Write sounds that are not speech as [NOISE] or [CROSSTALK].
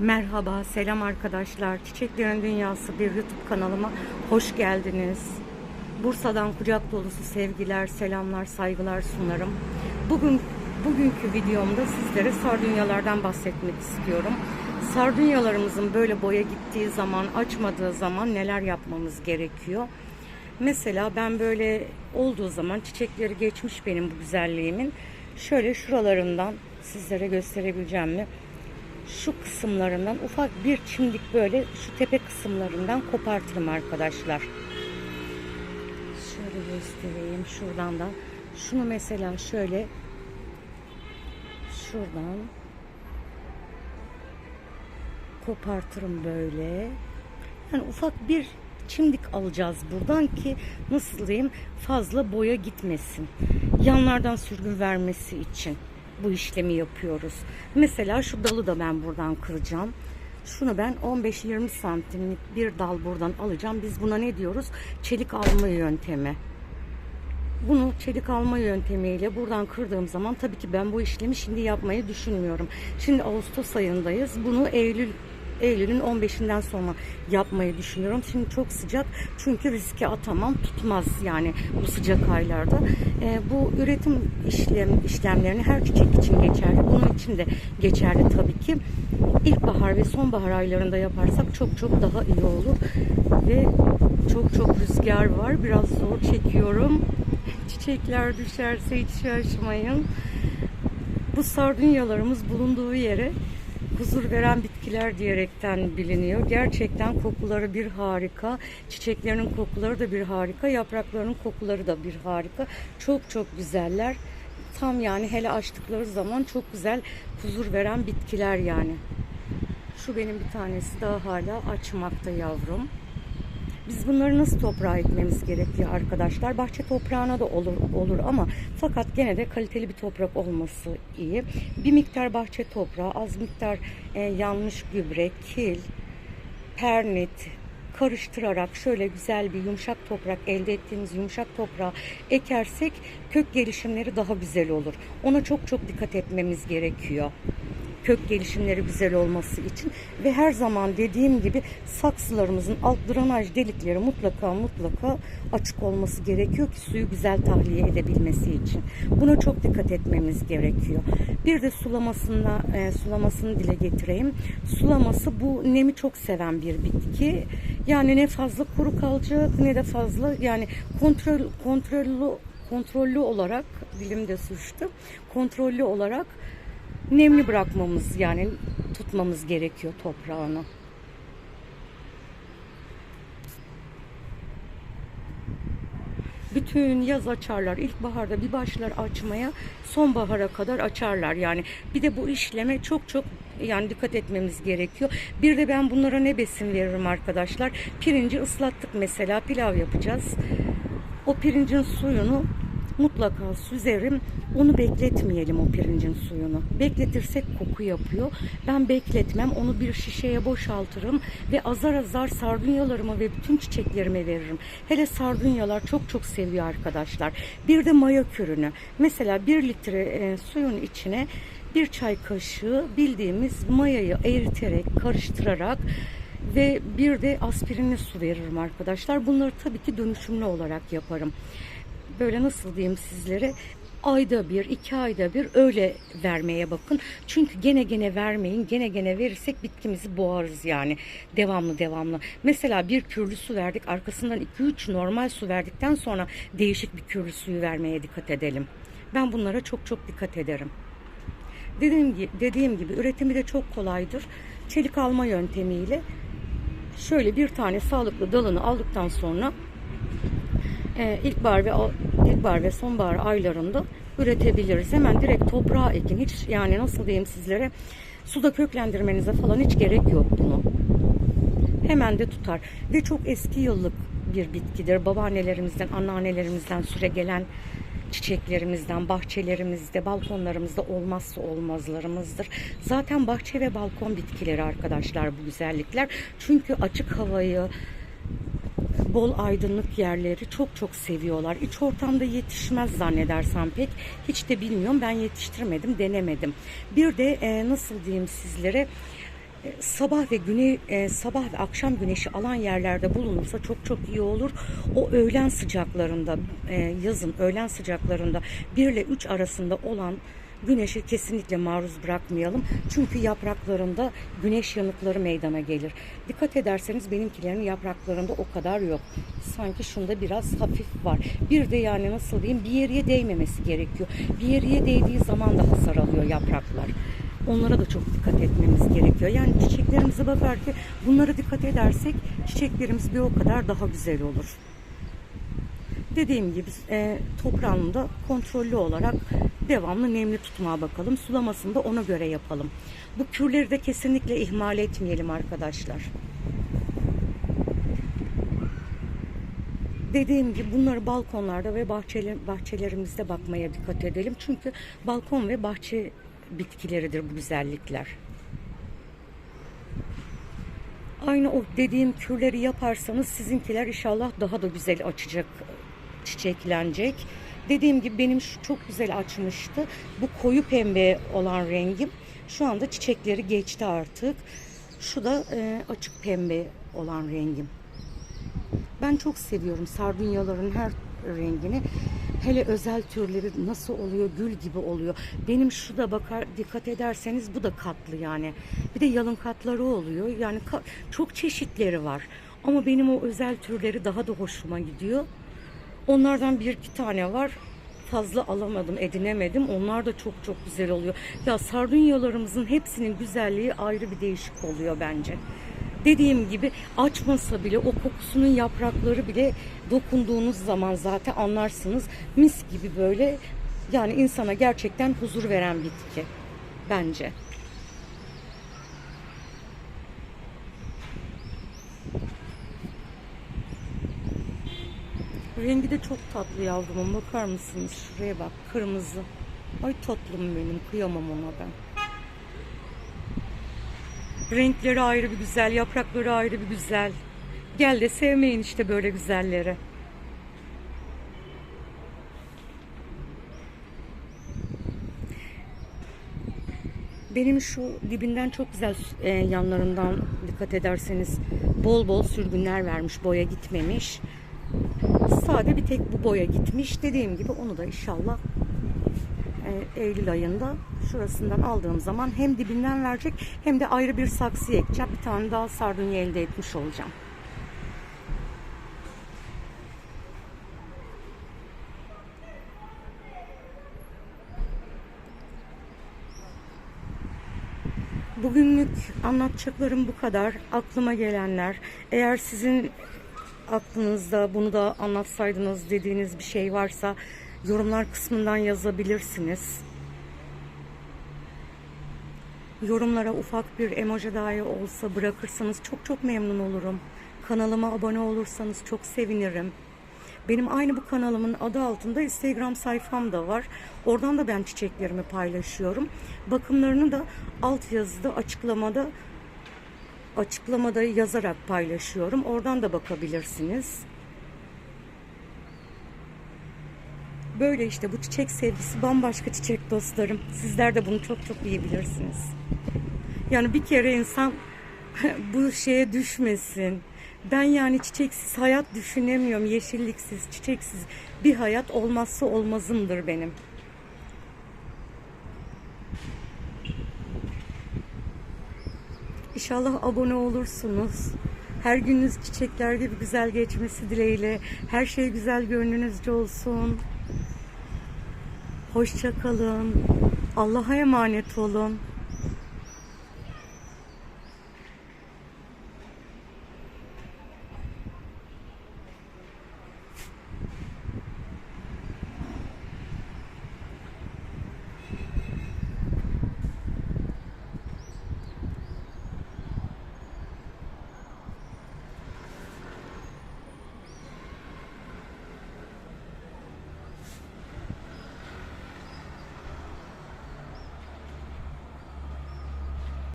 Merhaba, selam arkadaşlar. Çiçeklerin Dünyası bir YouTube kanalıma hoş geldiniz. Bursa'dan kucak dolusu sevgiler, selamlar, saygılar sunarım. Bugün bugünkü videomda sizlere sardunyalardan bahsetmek istiyorum. Sardunyalarımızın böyle boya gittiği zaman, açmadığı zaman neler yapmamız gerekiyor? Mesela ben böyle olduğu zaman çiçekleri geçmiş benim bu güzelliğimin. Şöyle şuralarından sizlere gösterebileceğim mi? Şu kısımlarından ufak bir çimdik böyle şu tepe kısımlarından kopartırım arkadaşlar. Şöyle göstereyim şuradan da. Şunu mesela şöyle şuradan kopartırım böyle. Yani ufak bir çimdik alacağız buradan ki nasıl diyeyim fazla boya gitmesin. Yanlardan sürgün vermesi için bu işlemi yapıyoruz. Mesela şu dalı da ben buradan kıracağım. Şunu ben 15-20 santimlik bir dal buradan alacağım. Biz buna ne diyoruz? Çelik alma yöntemi. Bunu çelik alma yöntemiyle buradan kırdığım zaman tabii ki ben bu işlemi şimdi yapmayı düşünmüyorum. Şimdi Ağustos ayındayız. Bunu Eylül Eylül'ün 15'inden sonra yapmayı düşünüyorum. Şimdi çok sıcak çünkü riske atamam tutmaz yani bu sıcak aylarda. E, bu üretim işlem işlemlerini her çiçek için geçerli. Bunun için de geçerli tabii ki. İlkbahar ve sonbahar aylarında yaparsak çok çok daha iyi olur. Ve çok çok rüzgar var. Biraz zor çekiyorum. [LAUGHS] Çiçekler düşerse hiç şaşmayın. Bu sardunyalarımız bulunduğu yere huzur veren bitkiler diyerekten biliniyor. Gerçekten kokuları bir harika. Çiçeklerinin kokuları da bir harika. Yapraklarının kokuları da bir harika. Çok çok güzeller. Tam yani hele açtıkları zaman çok güzel huzur veren bitkiler yani. Şu benim bir tanesi daha hala açmakta yavrum. Biz bunları nasıl toprağa ekmemiz gerekiyor arkadaşlar? Bahçe toprağına da olur olur ama fakat gene de kaliteli bir toprak olması iyi. Bir miktar bahçe toprağı, az miktar e, yanmış gübre, kil, pernit karıştırarak şöyle güzel bir yumuşak toprak elde ettiğimiz yumuşak toprağı ekersek kök gelişimleri daha güzel olur. Ona çok çok dikkat etmemiz gerekiyor kök gelişimleri güzel olması için ve her zaman dediğim gibi saksılarımızın alt drenaj delikleri mutlaka mutlaka açık olması gerekiyor ki suyu güzel tahliye edebilmesi için. Buna çok dikkat etmemiz gerekiyor. Bir de sulamasında e, sulamasını dile getireyim. Sulaması bu nemi çok seven bir bitki. Yani ne fazla kuru kalacak ne de fazla yani kontrol kontrollü kontrollü olarak dilimde suçtu. Kontrollü olarak nemli bırakmamız yani tutmamız gerekiyor toprağını. Bütün yaz açarlar. İlkbaharda bir başlar açmaya, sonbahara kadar açarlar. Yani bir de bu işleme çok çok yani dikkat etmemiz gerekiyor. Bir de ben bunlara ne besin veririm arkadaşlar? Pirinci ıslattık mesela pilav yapacağız. O pirincin suyunu mutlaka süzerim. Onu bekletmeyelim o pirincin suyunu. Bekletirsek koku yapıyor. Ben bekletmem. Onu bir şişeye boşaltırım ve azar azar sardunyalarıma ve bütün çiçeklerime veririm. Hele sardunyalar çok çok seviyor arkadaşlar. Bir de maya kürünü. Mesela bir litre e, suyun içine bir çay kaşığı bildiğimiz mayayı eriterek, karıştırarak ve bir de aspirinli su veririm arkadaşlar. Bunları tabii ki dönüşümlü olarak yaparım böyle nasıl diyeyim sizlere ayda bir, iki ayda bir öyle vermeye bakın. Çünkü gene gene vermeyin. Gene gene verirsek bitkimizi boğarız yani. Devamlı devamlı. Mesela bir kürlü su verdik. Arkasından 2-3 normal su verdikten sonra değişik bir kürlü suyu vermeye dikkat edelim. Ben bunlara çok çok dikkat ederim. Dediğim gibi, dediğim gibi üretimi de çok kolaydır. Çelik alma yöntemiyle şöyle bir tane sağlıklı dalını aldıktan sonra e, ilkbahar ve ilkbahar ve sonbahar aylarında üretebiliriz. Hemen direkt toprağa ekin. Hiç yani nasıl diyeyim sizlere suda köklendirmenize falan hiç gerek yok bunu. Hemen de tutar. Ve çok eski yıllık bir bitkidir. Babaannelerimizden, anneannelerimizden süre gelen çiçeklerimizden, bahçelerimizde, balkonlarımızda olmazsa olmazlarımızdır. Zaten bahçe ve balkon bitkileri arkadaşlar bu güzellikler. Çünkü açık havayı, bol aydınlık yerleri çok çok seviyorlar. İç ortamda yetişmez zannedersem pek. Hiç de bilmiyorum. Ben yetiştirmedim, denemedim. Bir de e, nasıl diyeyim sizlere E, sabah ve güne e, sabah ve akşam güneşi alan yerlerde bulunursa çok çok iyi olur. O öğlen sıcaklarında e, yazın öğlen sıcaklarında 1 ile 3 arasında olan güneşi kesinlikle maruz bırakmayalım. Çünkü yapraklarında güneş yanıkları meydana gelir. Dikkat ederseniz benimkilerin yapraklarında o kadar yok. Sanki şunda biraz hafif var. Bir de yani nasıl diyeyim bir yere değmemesi gerekiyor. Bir yere değdiği zaman da hasar alıyor yapraklar. Onlara da çok dikkat etmemiz gerekiyor. Yani çiçeklerimize bakar ki bunlara dikkat edersek çiçeklerimiz bir o kadar daha güzel olur. Dediğim gibi e, toprağını da kontrollü olarak devamlı nemli tutmaya bakalım. Sulamasını da ona göre yapalım. Bu kürleri de kesinlikle ihmal etmeyelim arkadaşlar. Dediğim gibi bunları balkonlarda ve bahçeler, bahçelerimizde bakmaya dikkat edelim. Çünkü balkon ve bahçe bitkileridir bu güzellikler. Aynı o dediğim kürleri yaparsanız sizinkiler inşallah daha da güzel açacak, çiçeklenecek. Dediğim gibi benim şu çok güzel açmıştı. Bu koyu pembe olan rengim. Şu anda çiçekleri geçti artık. Şu da e, açık pembe olan rengim. Ben çok seviyorum sardunyaların her rengini. Hele özel türleri nasıl oluyor gül gibi oluyor. Benim şu da bakar dikkat ederseniz bu da katlı yani. Bir de yalın katları oluyor. Yani ka- çok çeşitleri var. Ama benim o özel türleri daha da hoşuma gidiyor. Onlardan bir iki tane var. Fazla alamadım, edinemedim. Onlar da çok çok güzel oluyor. Ya sardunyalarımızın hepsinin güzelliği ayrı bir değişik oluyor bence. Dediğim gibi açmasa bile o kokusunun yaprakları bile dokunduğunuz zaman zaten anlarsınız. Mis gibi böyle yani insana gerçekten huzur veren bitki bence. Rengi de çok tatlı yavrumun. Bakar mısınız? Şuraya bak. Kırmızı. Ay tatlım benim. Kıyamam ona ben. Renkleri ayrı bir güzel. Yaprakları ayrı bir güzel. Gel de sevmeyin işte böyle güzelleri. Benim şu dibinden çok güzel e, yanlarından dikkat ederseniz bol bol sürgünler vermiş. Boya gitmemiş. Sade bir tek bu boya gitmiş. Dediğim gibi onu da inşallah e, Eylül ayında şurasından aldığım zaman hem dibinden verecek hem de ayrı bir saksı ekeceğim. Bir tane daha sardunya elde etmiş olacağım. Bugünlük anlatacaklarım bu kadar. Aklıma gelenler. Eğer sizin aklınızda bunu da anlatsaydınız dediğiniz bir şey varsa yorumlar kısmından yazabilirsiniz. Yorumlara ufak bir emoji dahi olsa bırakırsanız çok çok memnun olurum. Kanalıma abone olursanız çok sevinirim. Benim aynı bu kanalımın adı altında Instagram sayfam da var. Oradan da ben çiçeklerimi paylaşıyorum. Bakımlarını da alt yazıda açıklamada açıklamada yazarak paylaşıyorum. Oradan da bakabilirsiniz. Böyle işte bu çiçek sevgisi bambaşka çiçek dostlarım. Sizler de bunu çok çok iyi bilirsiniz. Yani bir kere insan [LAUGHS] bu şeye düşmesin. Ben yani çiçeksiz hayat düşünemiyorum. Yeşilliksiz, çiçeksiz bir hayat olmazsa olmazımdır benim. İnşallah abone olursunuz. Her gününüz çiçekler gibi güzel geçmesi dileğiyle. Her şey güzel gönlünüzce olsun. Hoşça kalın. Allah'a emanet olun.